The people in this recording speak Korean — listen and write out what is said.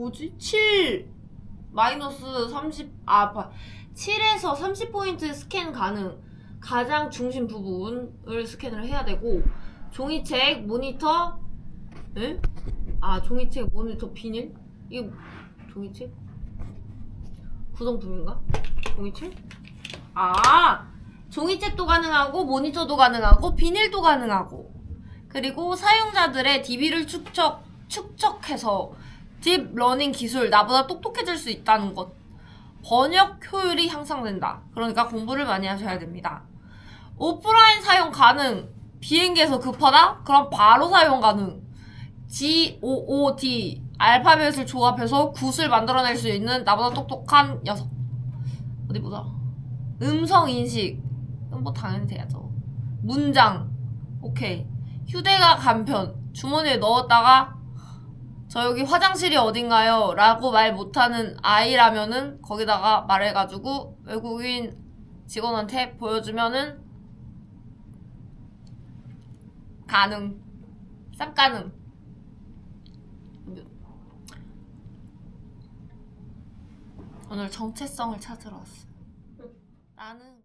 뭐지? 7 마이너스 30, 아, 7에서 30포인트 스캔 가능. 가장 중심 부분을 스캔을 해야 되고, 종이책, 모니터, 에? 아, 종이책, 모니터, 비닐? 이게 종이책? 구성품인가? 종이책? 아! 종이책도 가능하고, 모니터도 가능하고, 비닐도 가능하고, 그리고 사용자들의 DB를 축적, 축적해서 딥 러닝 기술, 나보다 똑똑해질 수 있다는 것. 번역 효율이 향상된다. 그러니까 공부를 많이 하셔야 됩니다. 오프라인 사용 가능. 비행기에서 급하다? 그럼 바로 사용 가능. G-O-O-D. 알파벳을 조합해서 굿을 만들어낼 수 있는 나보다 똑똑한 녀석. 어디 보자. 음성 인식. 뭐 당연히 돼야죠. 문장. 오케이. 휴대가 간편. 주머니에 넣었다가 저 여기 화장실이 어딘가요? 라고 말 못하는 아이라면은 거기다가 말해가지고 외국인 직원한테 보여주면은 가능. 쌉 가능. 오늘 정체성을 찾으러 왔어. 나는